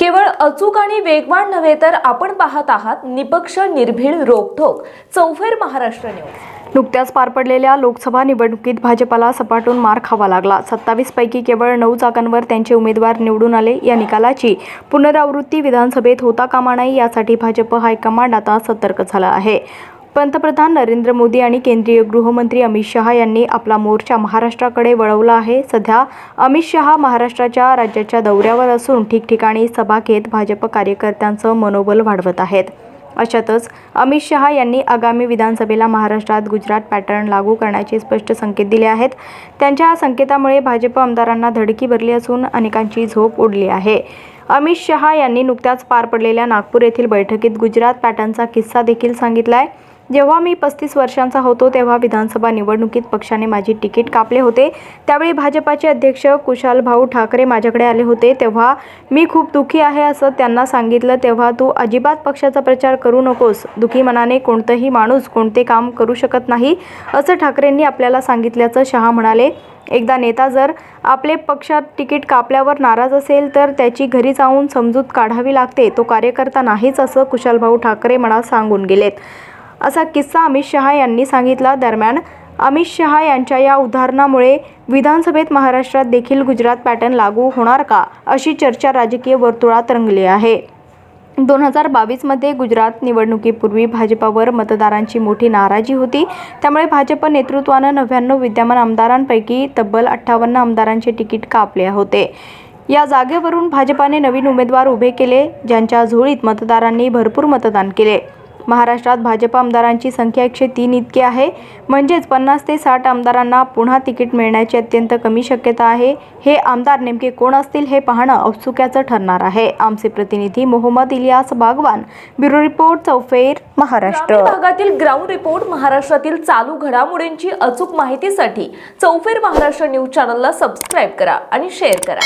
केवळ अचूक आणि वेगवान नव्हे तर आपण पाहत आहात निपक्ष निर्भीड रोखोक चौफेर महाराष्ट्र न्यूज. नुकत्याच पार पडलेल्या लोकसभा निवडणुकीत भाजपाला सपाटून मार खावा लागला. सत्तावीस पैकी केवळ नऊ जागांवर त्यांचे उमेदवार निवडून आले. या निकालाची पुनरावृत्ती विधानसभेत होता कामा नये यासाठी भाजप हायकमांड आता सतर्क झाला आहे. पंतप्रधान नरेंद्र मोदी आणि केंद्रीय गृहमंत्री अमित शहा यांनी आपला मोर्चा महाराष्ट्राकडे वळवला आहे. सध्या अमित शहा महाराष्ट्राच्या राज्याच्या दौऱ्यावर असून ठिकठिकाणी सभा घेत भाजप कार्यकर्त्यांचं मनोबल वाढवत आहेत. अशातच अमित शहा यांनी आगामी विधानसभेला महाराष्ट्रात गुजरात पॅटर्न लागू करण्याचे स्पष्ट संकेत दिले आहेत. त्यांच्या संकेतामुळे भाजप आमदारांना धडकी भरली असून अनेकांची झोप उडली आहे. अमित शहा यांनी नुकत्याच पार पडलेल्या नागपूर येथील बैठकीत गुजरात पॅटर्नचा किस्सा देखील सांगितला आहे जेव्हा मी पस्तीस वर्षांचा होतो तेव्हा विधानसभा निवडणुकीत पक्षाने माझी तिकीट कापले होते. त्यावेळी भाजपाचे अध्यक्ष कुशालभाऊ ठाकरे माझ्याकडे आले होते. तेव्हा मी खूप दुःखी आहे असं त्यांना सांगितलं. तेव्हा तू अजिबात पक्षाचा प्रचार करू नकोस. दुखी मनाने कोणतंही माणूस कोणते काम करू शकत नाही असं ठाकरेंनी आपल्याला सांगितल्याचं शहा म्हणाले. एकदा नेता जर आपले पक्षात तिकीट कापल्यावर नाराज असेल तर त्याची घरी जाऊन समजूत काढावी लागते. तो कार्यकर्ता नाहीच असं कुशालभाऊ ठाकरे मला सांगून गेलेत. असा किस्सा अमित शहा यांनी सांगितला. दरम्यान अमित शहा यांच्या या उदाहरणामुळे विधानसभेत महाराष्ट्रात देखील गुजरात पॅटर्न लागू होणार का अशी चर्चा राजकीय वर्तुळात रंगली आहे. दोन हजार बावीसमध्ये गुजरात निवडणुकीपूर्वी भाजपावर मतदारांची मोठी नाराजी होती. त्यामुळे भाजप नेतृत्वानं नव्याण्णव विद्यमान आमदारांपैकी तब्बल अठ्ठावन्न आमदारांचे तिकीट कापले होते. या जागेवरून भाजपाने नवीन उमेदवार उभे केले ज्यांच्या झोळीत मतदारांनी भरपूर मतदान केले. महाराष्ट्रात भाजप आमदारांची संख्या एकशे तीन इतकी आहे. म्हणजेच पन्नास ते साठ आमदारांना पुन्हा तिकीट मिळण्याची अत्यंत कमी शक्यता आहे. हे आमदार नेमके कोण असतील हे पाहणं औत्सुक्याचं ठरणार आहे. आमचे प्रतिनिधी मोहम्मद इलियास बागवान ब्युरो रिपोर्ट चौफेर महाराष्ट्र. भागातील ग्राउंड रिपोर्ट महाराष्ट्रातील चालू घडामोडींची अचूक माहितीसाठी चौफेर महाराष्ट्र न्यूज चॅनलला सबस्क्राईब करा आणि शेअर करा.